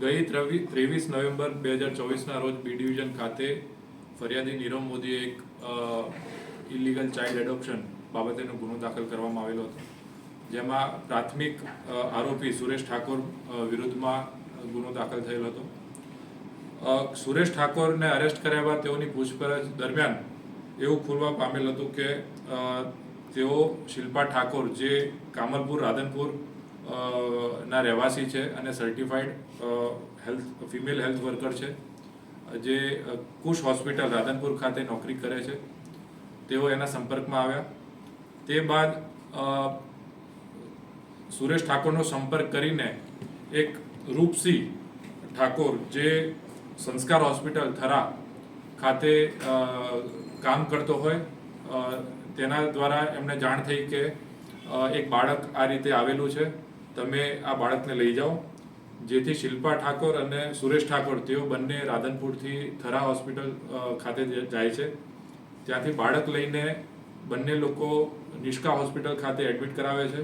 ગઈ ત્રેવી, ત્રેવીસ નવેમ્બર બે હજાર ચોવીસના રોજ બી ડિવિઝન ખાતે ફરિયાદી નીરવ મોદીએ એક ઇલીગલ ચાઇલ્ડ એડોપ્શન બાબતેનો ગુનો દાખલ કરવામાં આવેલો હતો. જેમાં પ્રાથમિક આરોપી સુરેશ ઠાકોર વિરુદ્ધમાં ગુનો દાખલ થયેલો હતો. સુરેશ ઠાકોરને અરેસ્ટ કર્યા બાદ તેઓની પૂછપરછ દરમિયાન એવું ખુલવા પામેલ હતું કે તેઓ શિલ્પા ઠાકોર જે કામલપુર, રાધનપુર ના રહેવાસી છે અને certified health female health worker છે. જે કુશ હોસ્પિટલ રાધનપુર ખાતે નોકરી કરે છે. તેઓ એના સંપર્કમાં આવ્યા. તે બાદ સુરેશ ઠાકોરનો સંપર્ક કરીને એક રૂપસિંહ ઠાકોર જે સંસ્કાર હોસ્પિટલ થરા ખાતે કામ કરતો હોય તેના દ્વારા એમને જાણ થઈ કે એક બાળક આ રીતે આવેલું છે. તમે આ બાળકને લઈ જાઓ. જેથી શિલ્પા ઠાકોર અને સુરેશ ઠાકોર, તેઓ બંને રાધનપુરથી થરા હોસ્પિટલ ખાતે જાય છે. ત્યાંથી બાળક લઈને બંને લોકો નિષ્કા હોસ્પિટલ ખાતે એડમિટ કરાવે છે.